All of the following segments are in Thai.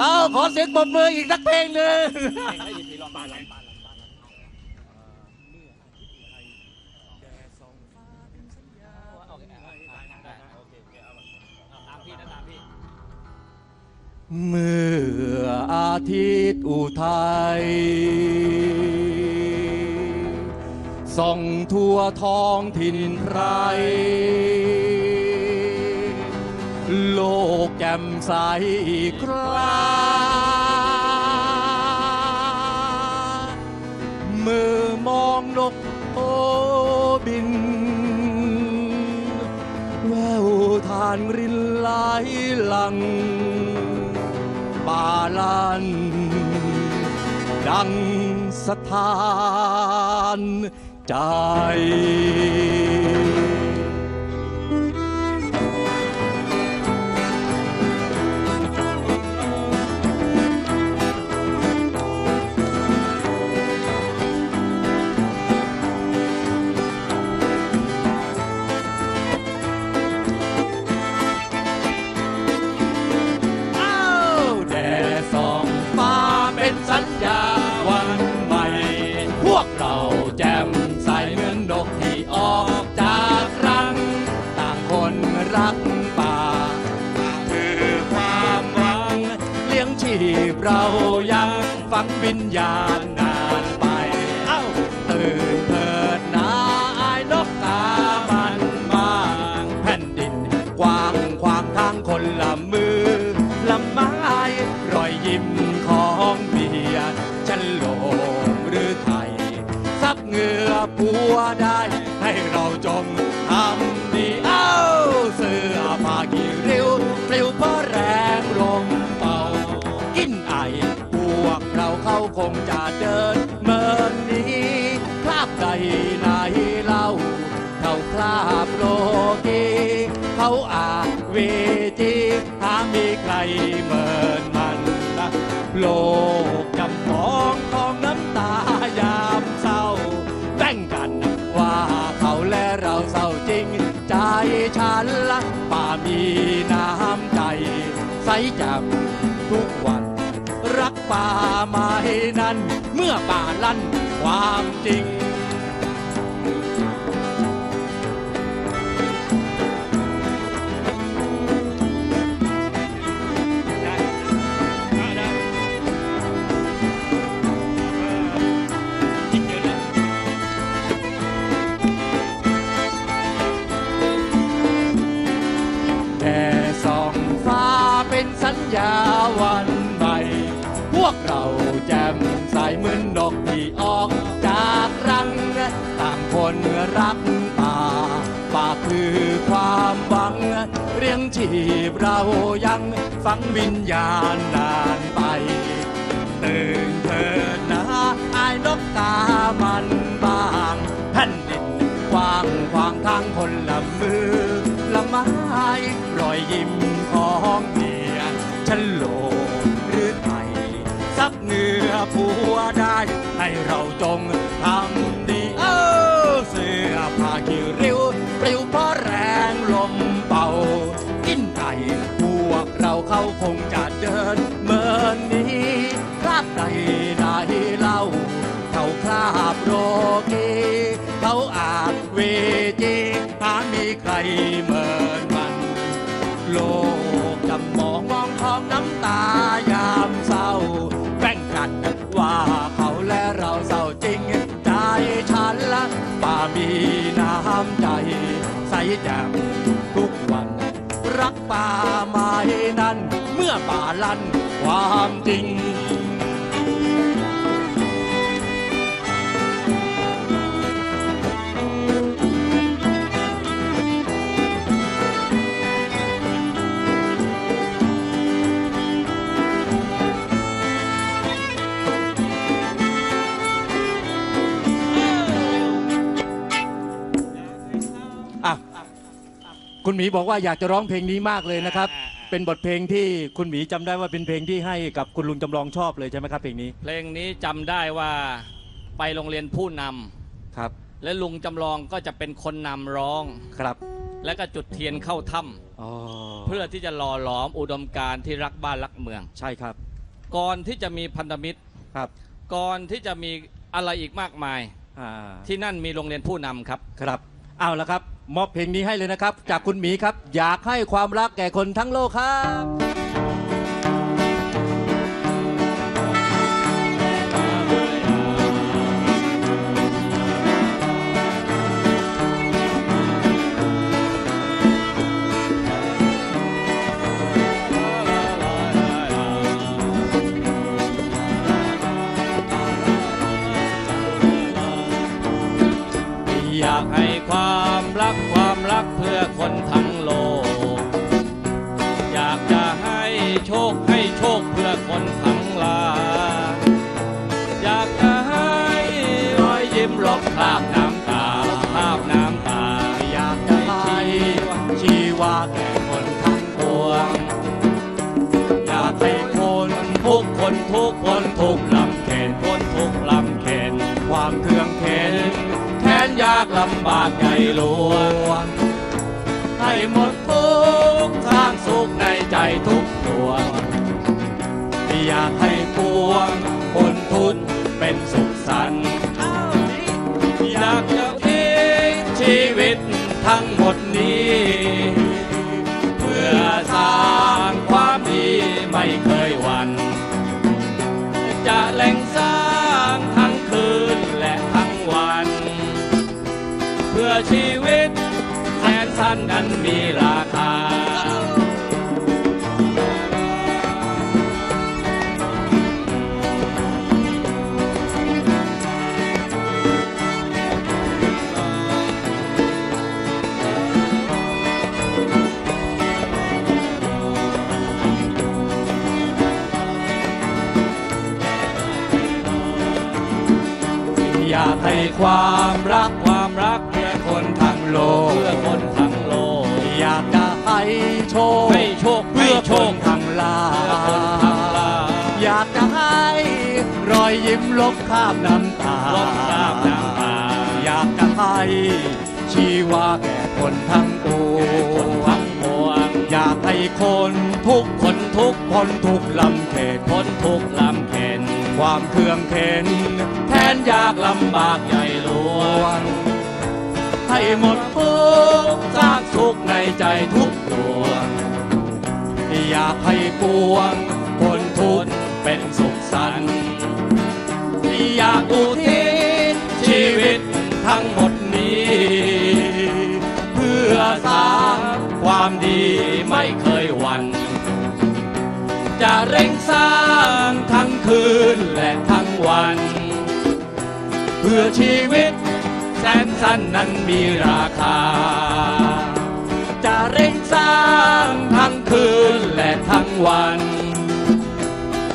เอาขอเสียงปรบมืออีกสักเพลงหนึ่งเมื่ออาทิตย์อุทัยส่องทั่วท้องถิ่นไร โลกแจ่มใสอีกครามือมองนกโอบิน แววทานรินไหลหลังป่าลัน ดังสถานใจ วิญญาณนานไป เอ้าตื่นเถิดนะไอ้นกตามันบางแผ่นดินกว้างขวางทางคนละมือละไม้รอยยิ้มของเมียฉันโลงหรือไทยซับเหงื่อปัวได้ คงจะเดินเมินนี้คราบใดไหนเล่า เขาคราบโลกีเขาอาเวจีหามีใครเหมือนมันนะโลกจำมองของน้ำตายามเศร้าแบ่งกันว่าเขาและเราเศร้าจริง ใจฉันละป่ามีน้ำใจใสจับทุกวัน ป่าไม้นั้น เมื่อป่าลั่นความจริง วกเราแจ่มใสเหมือนนกที่ออกจากรัง ต่างคนรักป่าป่าคือความหวัง เรียงชีพเรายังฝังวิญญาณนานไปตื่นเถิดนะไอ้นกตามันบางแผ่นดินกว้างขวางทางคนละมือละไม้รอยยิ้มของเมียฉันโล ผัวได้ ให้เราจงทำดีเออเสื้อผ้ากี่ริ้วปลิวเพราะแรงลมเป่ากินไก่พวกเราเขาคงจะเดินเมินนี้คราบใดไหนเล่าเขาคราบโรกีเขาอาจเวจีหามีใคร มีน้ำใจ ใสแจ่มทุกวัน รักป่าไม้นั้น เมื่อป่าลั่นความจริง คุณหมีบอกว่าอยากจะร้องเพลงนี้มากเลยนะครับอ่าอ่า เป็นบทเพลงที่คุณหมีจำได้ว่าเป็นเพลงที่ให้กับคุณลุงจำลองชอบเลยใช่ไหมครับเพลงนี้เพลงนี้จำได้ว่าไปโรงเรียนผู้นำครับ และลุงจำลองก็จะเป็นคนนำร้อง ครับและก็จุดเทียนเข้าถ้อ๋อำเพื่อที่จะหล่อหลอมอุดมการณ์ที่รักบ้านรักเมือง ใช่ครับก่อนที่จะมีพันธมิตร ครับก่อนที่จะมีอะไรอีกมากมาย อ่าที่นั่นมีโรงเรียนผู้นำครับ ครับ เอาละครับ มอบเพลงนี้ให้เลยนะครับ จากคุณหมีครับ อยากให้ความรักแก่คนทั้งโลกครับ อยากให้ความรักความรักเพื่อคนทั้งโลก อยากจะให้โชคให้โชคเพื่อคนทั้งหลายอยากจะให้รอยยิ้มลบคราบน้ำตาคราบน้ำตา อยากจะให้ชีวาแก่คนทั้งปวง อยากให้คนทุกคนทุกคนทุกลำำบากใหญ่หลวง สนสั้นนั้นมีราคา อยากให้ความรัก ยิ้มลบคราบน้ำตาลบคราบน้ำตา อยากจะให้ชีวาแก่คนทั้งปวคนงทั้งปวงอยากให้คนทุกคนทุกคนทุกลำเข็นพ้นทุกลำเข็นความเครื่องเข็นแทนยากลำบากใหญ่หลวงให้หมดทุกสร้างสุขในใจทุกดวงอยากให้ปวงคนทุกเป็นสุขสันต์ อยากอุทิศชีวิตทั้งหมดนี้ เพื่อสร้างความดีไม่เคยหวั่นจะเร่งสร้างทั้งคืนและทั้งวัน เพื่อชีวิตแสนสั้นนั้นมีราคา จะเร่งสร้างทั้งคืนและทั้งวัน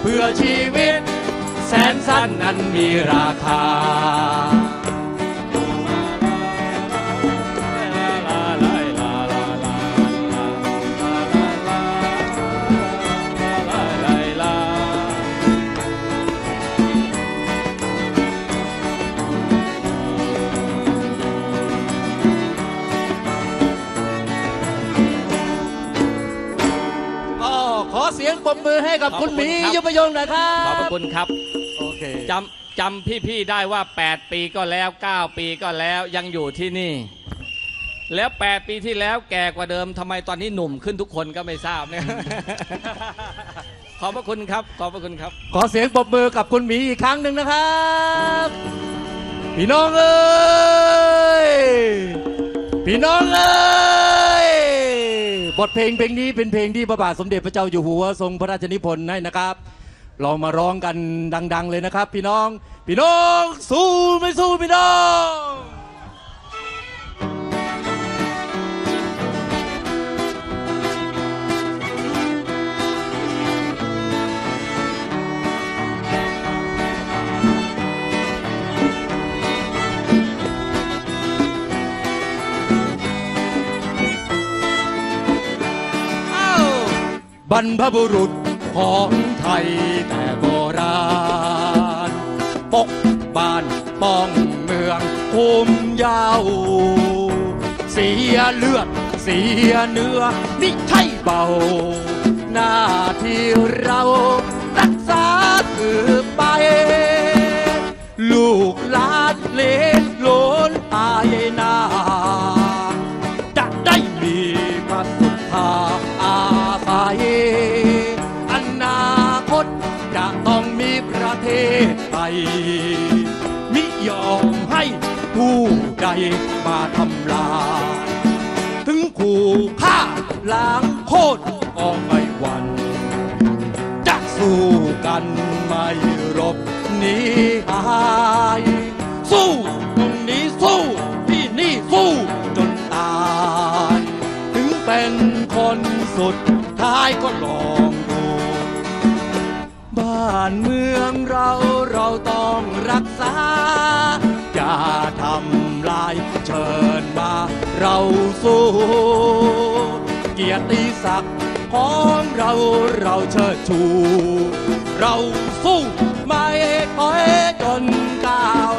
เพื่อชีวิต แสนสั้นนั้นมีราคาก็ขอเสียงปรบมือให้กับขอบคุณหมีคุณครับยุพยงหน่อยครัขอบบพระคุณครับโอ เคจำจำพี่ๆได้ว่า 8 ปีก็แล้ว 9 ปีก็แล้วยังอยู่ที่นี่ แล้ว 8 ปีที่แล้วแก่กว่าเดิมทำไมตอนนี้หนุ่มขึ้นทุกคนก็ไม่ทราบเนี่ย ขอบพระคุณครับ ขอบพระคุณครับ ขอเสียงปรบมือกับคุณหมีอีกครั้งหนึ่งนะครับพี่น้องเอ้ยพี่น้องเอ้ยบทเพลงเพลงนี้เป็นเพลงที่พระบาทสมเด็จพระเจ้าอยู่หัวทรงพระราชนิพนธ์ให้นะครับ เรามาร้องกันดัง ๆ เลยนะครับ พี่น้อง พี่น้อง สู้ไม่สู้พี่น้องบรรพบุรุษ ของไทยแต่โบราณ ปกบ้านป้องเมืองคุมยาว เสียเลือดเสียเนื้อนี่ใช่เบา หน้าที่เรารักษาคือไป ลูกหลานเล มิยอมให้ผู้ใดมาทำลายถึงขู่ฆ่าล้างโคตรก็ไม่หวันจะสู้กันไม่รบหนีหายสู้ตรงนี้สู้ที่นี่สู้จนตายถึงเป็นคนสุดท้ายก็ลองดูบ้านเมือง เราเราต้องรักษา อย่าทำลายเชิญมาเราสู้ เกียรติศักดิ์ของเราเราเชิดชู เราสู้ไม่ถอยจนก้าว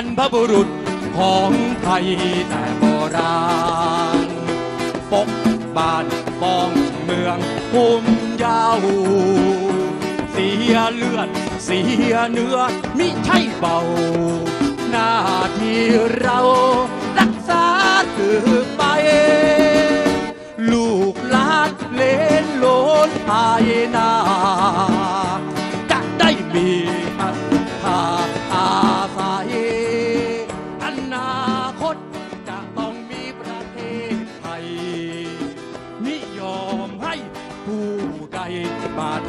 รรพบุรุษของไทยแต่โบราณ ปกบ้านป้องเมืองภูมิยาว เสียเลือด เสียเนื้อมิใช่เบา หน้าที่เรารักษาถือไป ลูกหลานเลนโลนภายนา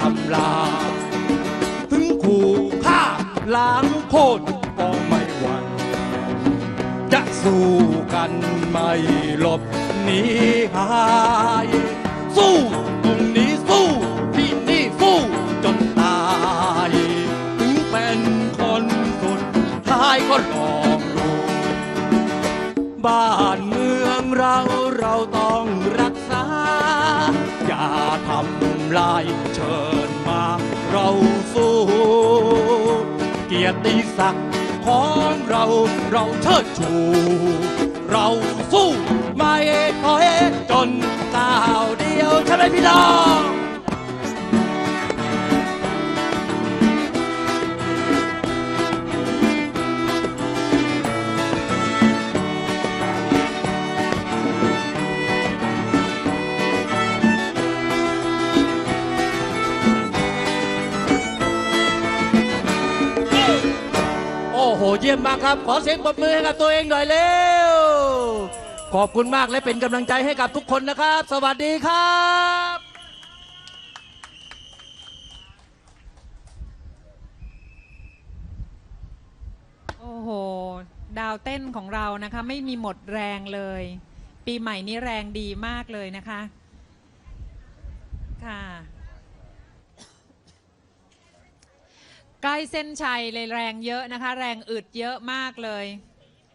ทำลายถึงขู่ฆ่าล้างโคตรก็ไม่หวั่นจะสู้กันไม่หลบหนีหาย สู้ตรงนี้สู้ที่นี่สู้จนตาย ถึงเป็นคนสุดท้ายก็ลองดูบ้านเมืองเราเราต้องรักษา อย่าทำลาย เราสู้เกียรติศักดิ์ของเราเราเชิดชูเราสู้ไม่ถอยจนก้าวเดียวใช่ไหมพี่น้อง ยี่ยมมากครับ ขอเสียงปรบมือให้กับตัวเองหน่อยเร็ว ขอบคุณมากและเป็นกำลังใจให้กับทุกคนนะครับ สวัสดีครับโอ้โห ดาวเต้นของเรานะคะ ไม่มีหมดแรงเลย ปีใหม่นี้แรงดีมากเลยนะคะ ค่ะ ใกล้เส้นชัยเลยแรงเยอะนะคะ แรงอึดเยอะมากเลย